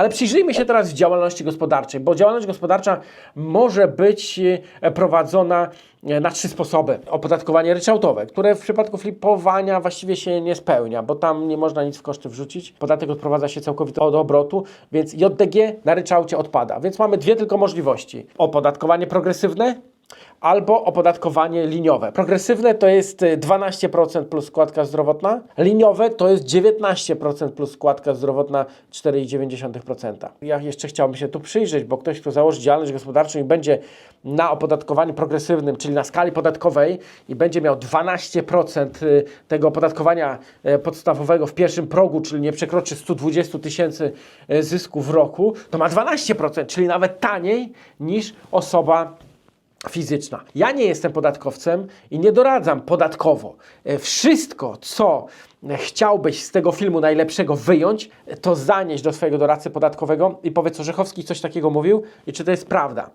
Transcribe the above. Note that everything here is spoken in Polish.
Ale przyjrzyjmy się teraz działalności gospodarczej, bo działalność gospodarcza może być e, prowadzona e, na trzy sposoby. Opodatkowanie ryczałtowe, które w przypadku flipowania właściwie się nie spełnia, bo tam nie można nic w koszty wrzucić. Podatek odprowadza się całkowicie od obrotu, więc JDG na ryczałcie odpada. Więc mamy dwie tylko możliwości. Opodatkowanie progresywne albo opodatkowanie liniowe. Progresywne to jest y, 12% plus składka zdrowotna, liniowe to jest 19% plus składka zdrowotna 4,9%. Ja jeszcze chciałbym się tu przyjrzeć, bo ktoś, kto założy działalność gospodarczą i będzie na opodatkowaniu progresywnym, czyli na skali podatkowej i będzie miał 12% y, tego opodatkowania e, podstawowego w pierwszym progu, czyli nie przekroczy 120 tysięcy zysku w roku, to ma 12%, czyli nawet taniej niż osoba fizyczna. Ja nie jestem podatkowcem i nie doradzam podatkowo. E, Wszystko, co e, chciałbyś z tego filmu najlepszego wyjąć, e, to zanieść do swojego doradcy podatkowego i powiedz, Orzechowski coś takiego mówił i czy to jest prawda.